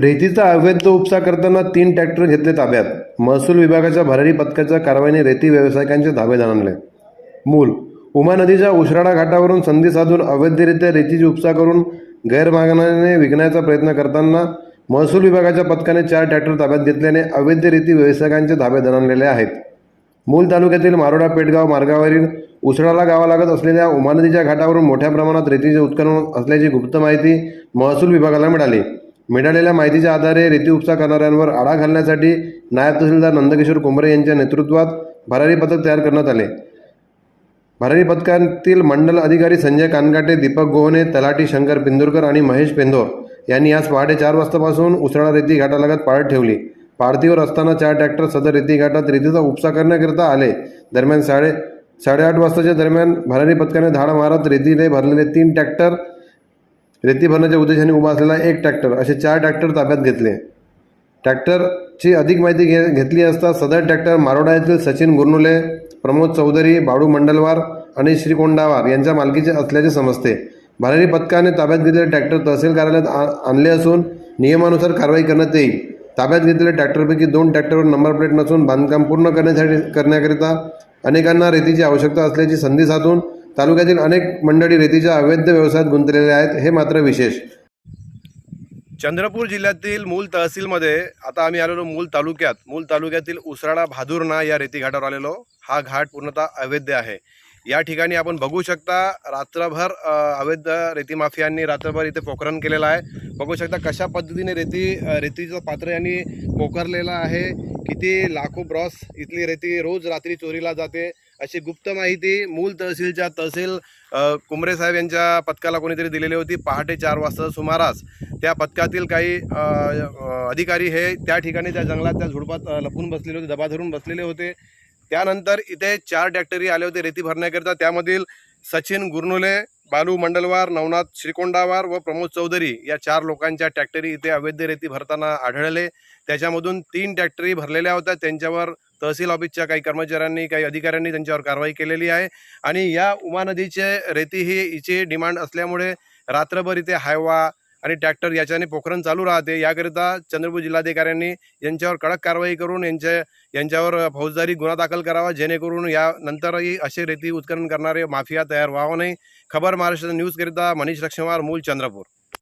रेतीचा अवैध उपसा करताना तीन ट्रॅक्टर घेतले ताब्यात. महसूल विभागाच्या भरारी पथकाच्या कारवाईने रेती व्यावसायिकांचे धाबे जाणले मूल उमा नदीच्या उशराडा घाटावरून संधी साधून अवैधरित्या रेतीची उपसा करून गैरमागणाने विकण्याचा प्रयत्न करताना महसूल विभागाच्या पथकाने चार ट्रॅक्टर ताब्यात घेतल्याने अवैध रेती व्यावसायिकांचे धाबे दणाणलेले आहेत. मूल तालुक्यातील मारोडा पेटगाव मार्गावरील उसळाला गावालागत असलेल्या उमा नदीच्या घाटावरून मोठ्या प्रमाणात रेतीचे उत्खनन असल्याची गुप्त माहिती महसूल विभागाला मिळाली. मिळालेल्या माहितीच्या आधारे रेती उपसा करणाऱ्यांवर आळा घालण्यासाठी नायब तहसीलदार नंदकिशोर कुंभरे यांच्या नेतृत्वात भरारी पथक तयार करण्यात आले. भरारी पथकातील मंडल अधिकारी संजय कानगाटे दीपक गोहने तलाठी शंकर पिंदुरकर आणि महेश पेंदोर यांनी आज पहाटे चार वाजतापासून उसळा रेती घाटालगत पाळत ठेवली. पाळतीवर असताना चार ट्रॅक्टर सदर रेती घाटात रेतीचा उपसा करण्याकरिता आले. दरम्यान साडे साडेआठ वाजताच्या दरम्यान भरारी पथकाने धाड मारत रेतीने भरलेले तीन ट्रॅक्टर रेती भरण्याच्या उद्देशाने उभा असलेला एक ट्रॅक्टर असे चार ट्रॅक्टर ताब्यात घेतले. ट्रॅक्टरची अधिक माहिती घे घेतली असता सदर ट्रॅक्टर मारोडा येथील सचिन गुरनुले प्रमोद चौधरी बाळू मंडलवार आणि श्रीकोंडावार यांच्या मालकीचे असल्याचे समजते. भरारी पथकाने ताब्यात घेतलेले ट्रॅक्टर तहसील कार्यालयात आ- आणले असून नियमानुसार कारवाई करण्यात येईल. ताब्यात घेतलेल्या ट्रॅक्टरपैकी दोन ट्रॅक्टरवर नंबर प्लेट नसून बांधकाम पूर्ण करण्यासाठी करण्याकरिता अनेकांना रेतीची आवश्यकता असल्याची संधी साधून तालुक्यातील अनेक मंडळी रेतीच्या अवैध व्यवसायात गुंतलेले आहेत हे मात्र विशेष. चंद्रपूर जिल्ह्यातील मूल तहसीलमध्ये आता आम्ही आलेलो मूल तालुक्यात. मूल तालुक्यातील उसराडा भादुरना या रेती घाटावर आलेलो. हा घाट पूर्णतः अवैध आहे. या ठिकाणी आपण बघू शकता रात्रभर अवैध रेती माफियांनी रात्रभर इथे पोखरण केलेलं आहे. बघू शकता कशा पद्धतीने रेती रेतीचं पात्र यांनी पोखरलेलं आहे. किती लाखो ब्रॉस इथली रेती रोज रात्री चोरीला जाते. अशी गुप्त माहिती मूल तहसीलच्या तहसील अ, कुमरे साहेब यांच्या पथकाला कोणीतरी दिलेली होती पहाटे चार वाजता सुमारास. त्या पथकातील काही अधिकारी हे त्या ठिकाणी त्या जंगलात त्या झुडपात लपून बसलेले होते दबा धरून बसलेले होते. त्यानंतर इथे चार ट्रॅक्टरी आले होते रेती भरण्याकरिता. त्यामधील सचिन गुरनुले बालू मंडलवार नवनाथ श्रीकोंडावार व प्रमोद चौधरी या चार लोकांच्या ट्रॅक्टरी इथे अवैध रेती भरताना आढळले. त्याच्यामधून तीन ट्रॅक्टरी भरलेल्या होत्या. त्यांच्यावर तहसील ऑफिसच्या काही कर्मचाऱ्यांनी काही अधिकाऱ्यांनी त्यांच्यावर कारवाई केलेली आहे. आणि या उमा नदीचे रेती ही हिची डिमांड असल्यामुळे रात्रभर इथे हायवा आणि ट्रॅक्टर याच्याने पोखरण चालू राहते. याकरिता चंद्रपूर जिल्हाधिकाऱ्यांनी यांच्यावर कडक कारवाई करून यांच्या यांच्यावर फौजदारी गुन्हा दाखल करावा जेणेकरून या नंतरही असे रेती उत्खनन करणारे माफिया तयार व्हावं नाही. खबर महाराष्ट्र न्यूजकरिता मनीष लक्ष्मवार मूल चंद्रपूर.